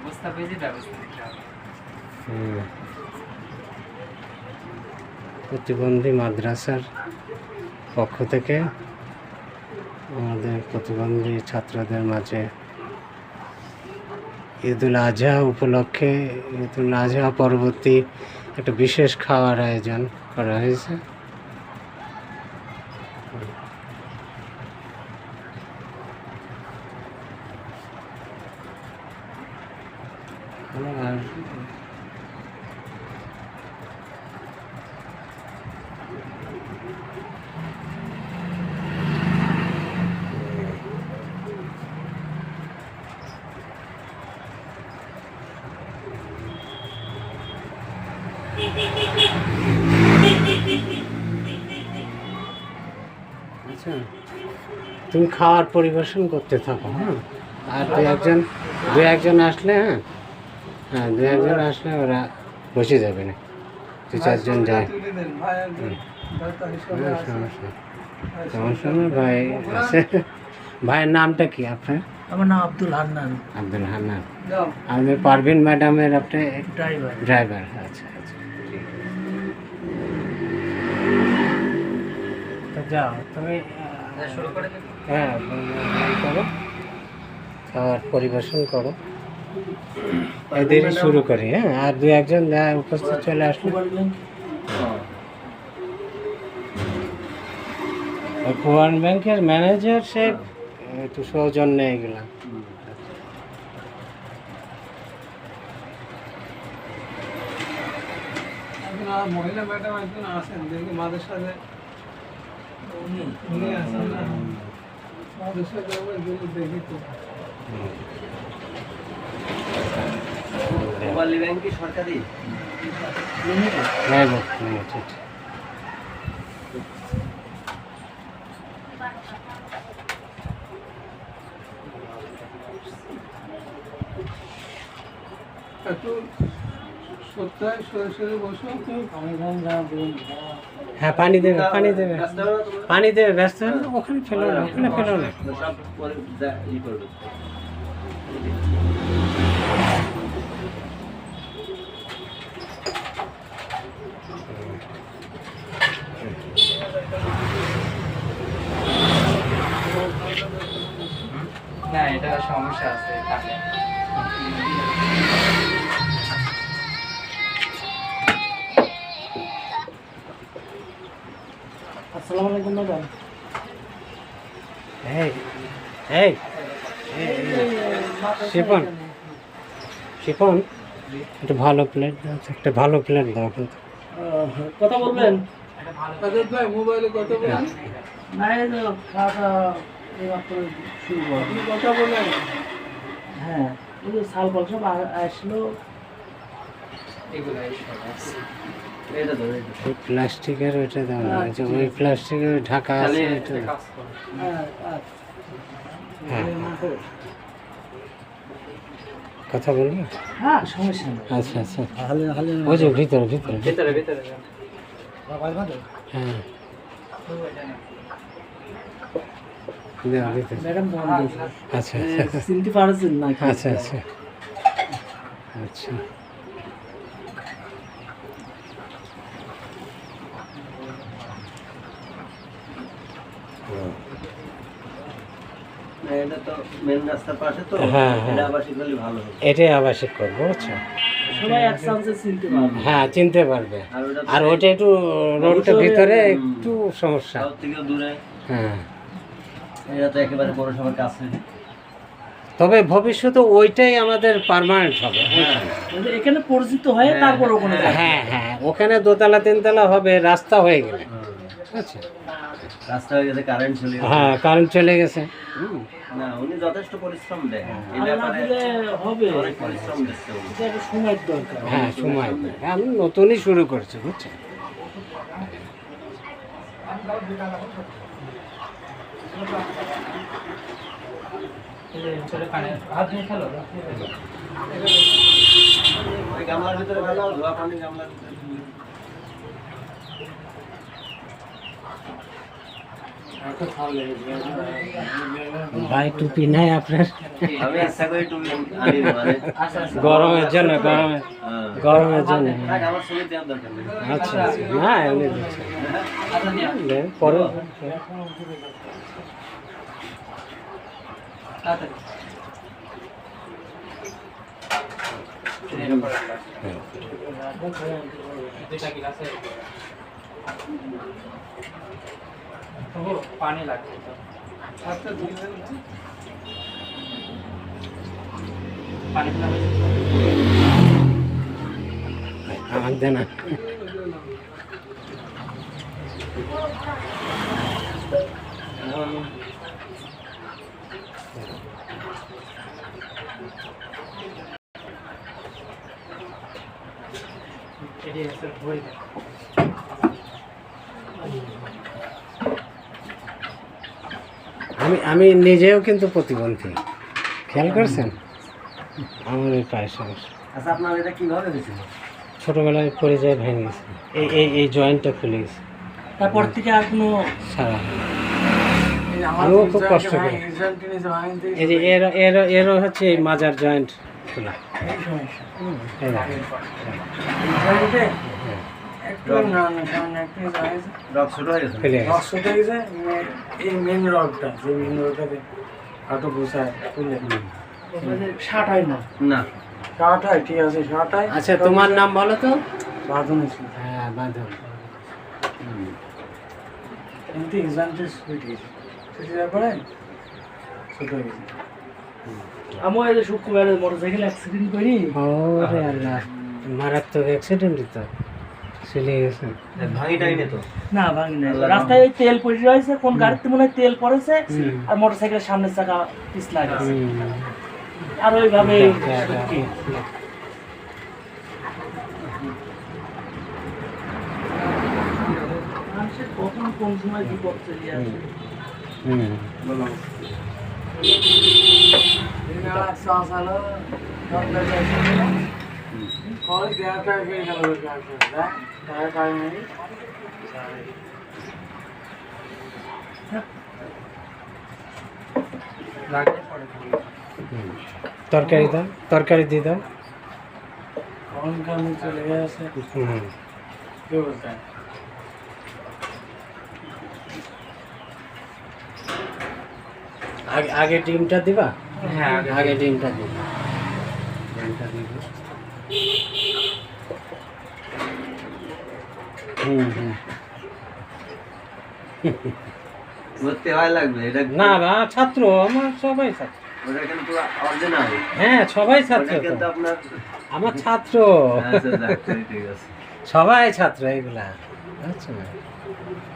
অবস্থা ব্যবস্থা নিতে প্রতিবন্ধী মাদ্রাসার পক্ষ থেকে আমাদের প্রতিবন্ধী ছাত্রদের মাঝে ঈদুল আজহা উপলক্ষে, ঈদুল আজহা পরবর্তী একটা বিশেষ খাওয়ার আয়োজন করা হয়েছে। আচ্ছা তুমি খাওয়ার পরিবেশন করতে থাকো হ্যাঁ? আর দু একজন দু একজন আসলে হ্যাঁ? হ্যাঁ দু একজন আসলে ওরা বসে যাবে না। দু চারজন যায়। হ্যাঁ, সমস্যা। নেই। ভাই আছে। ভাইয়ের নামটা কি আপনার? আমার নাম আব্দুল হান্নান। আব্দুল হান্নান। আমাদের পারভিন ম্যাডামের আপনি ড্রাইভার। ড্রাইভার আচ্ছা আচ্ছা। যাও তুমি হ্যাঁ করো খাবার পরিবেশন করো। এদেরই শুরু করি হ্যাঁ? আর দু একজন উপস্থিত চলে আসলো। পুরান ব্যাংকের ম্যানেজার সে একটু সৌজন্যে এগুলা মহিলা ম্যাডাম একজন আসেন দেখি মাদের সাথে উনি আসেন না? মাদের সাথে আমরা দেখি তো। মোবাইল ব্যাংক কি সরকারি? হ্যাঁ হ্যাঁ। একটু সত্যায় বসো হ্যাঁ পানি দেবে পানি দেবে। পানি দেবে ব্যস্ত ওখানে ফেলো না ওখানে ফেলো না সব পরে যা ই করবে না এটা সমস্যা আছে কানে আসসালামু আলাইকুম ম্যাডাম এই এই শিপন শিপন একটা ভালো প্লেট একটা ভালো প্লেট দাও কিন্তু কথা বলবেন? মোবাইলে কথা বলেন। খাওয়াটা এইমাত্র শুরু করো আপনি কথা বলেন। হ্যাঁ এই যে সাল বল সব আসলো। প্লাস্টিকের ওইটা দাও না ওই যে ওই প্লাস্টিকের ঢাকা আছে ওইটা হ্যাঁ আর হ্যাঁ। কথা বলব? হ্যাঁ সমস্যা নেই। আচ্ছা আচ্ছা। ওই যে ভিতরে ভিতরে। ভিতরে ভিতরে হ্যাঁ। আচ্ছা চিনতে পারছেন না আচ্ছা। আচ্ছা আচ্ছা। এটাই আবাসিক করব বুঝছ? সবাই এক চান্সে চিনতে পারবে। হ্যাঁ চিনতে পারবে। আর ওটা ওইটা একটু রোডটা ভিতরে একটু সমস্যা। সব থেকে দূরে। হ্যাঁ। এটা তো একেবারে পৌরসভার কাছে। তবে ভবিষ্যতে ওইটাই আমাদের পার্মানেন্ট হবে এখানে পরিচিত হয়ে তারপর ওখানে হ্যাঁ। হ্যাঁ ওখানে দোতলা তিনতলা হবে রাস্তা হয়ে গেলে। আচ্ছা। রাস্তা হয়ে গেছে কারেন্ট চলে গেছে। হ্যাঁ কারেন্ট চলে গেছে। না উনি যথেষ্ট পরিশ্রম দেন। এই ব্যাপারে হবে। অনেক পরিশ্রম দিচ্ছে উনি। এটা একটা সময়ের দরকার। হ্যাঁ সময় দেয়। আমি নতুনই শুরু করছি বুঝছেন এই যে চলে কানে হাত দিয়ে খেলো ওই গামলার ভিতরে ভালো ধোয়া পানি গামলার ভিতরে ভাই টুপি নাই আপনার? মানে আচ্ছা আচ্ছা গরমের জন্য গরমে হ্যাঁ। গরমের জন্য নেই। আচ্ছা আচ্ছা। না এমনি আচ্ছা। দেন, পরে। দুইটা গিলাসে তবু পানি লাগবে তো। পানি পিলা আমাকে দেন না। এটি হচ্ছে ভরি আমি আমি নিজেও কিন্তু প্রতিবন্ধী। খেয়াল করছেন? আমার এই পায়ের সমস্যা। আচ্ছা আপনার এটা কীভাবে হয়েছিল? ছোটোবেলায় পড়ে যায় ভেঙে গেছে। এই এই এই জয়েন্টটা খুলে গেছে। তারপর থেকে আর কোনো সারা আমিও খুব কষ্ট করি। এই যে এর এর এরও হচ্ছে এই মাজার জয়েন্ট খোলা। এই সমস্যা। এই দেখেন। exam-তে একটু না না কারণ একটু হয়েছে ছোট হয়ে গেছে? ফেলে গেছে। রক্ত থেকে এই মেন রডটা যে মেন রডটাতে হাঁটু ঘুষায় খুলে ষাট হয় না। না। ষাট হয় ঠিক আছে ষাট হয়। আচ্ছা তোমার নাম বলো তো? বাঁধন ছিল হ্যাঁ বাঁধন। কিন্তু এক্সামটা ছুটি গেছে। ছুটি যাওয়ার পরে ছোট হয়ে গেছে। আমি এই যে শুক্রবারে মোটরসাইকেল অ্যাক্সিডেন্ট করি। ওরে আল্লাহ মারাত্মক অ্যাক্সিডেন্টই তো। চলে গেছে ভাঙি টাইনে তো? না ভাঙি নাই। রাস্তায় ওই তেল পড়ে রয়েছে কোন গাড়িতে মনে হয় তেল পড়েছে আর মোটরসাইকেলের সামনের চাকা পিছলা গেছে আর ওইভাবে কখন কোন সময় বিপদ চলে আসে। হুম। লাগলে পরে খাব। হুম। তরকারি দাও তরকারি দিয়ে দাও চলে গেছে হুম কি বলতে আগে আগে ডিমটা দিবা হ্যাঁ আগে আগে ডিমটা দিবা ডিমটা দিবা হুম হুম ভর্তি হয় লাগবে এটা না ছাত্র আমার সবাই ছাত্র। ওটা কিন্তু অরিজিনাল হ্যাঁ সবাই ছাত্র কিন্তু আপনার আমার ছাত্র। আচ্ছা ঠিক আছে। সবাই ছাত্র এগুলা আচ্ছা।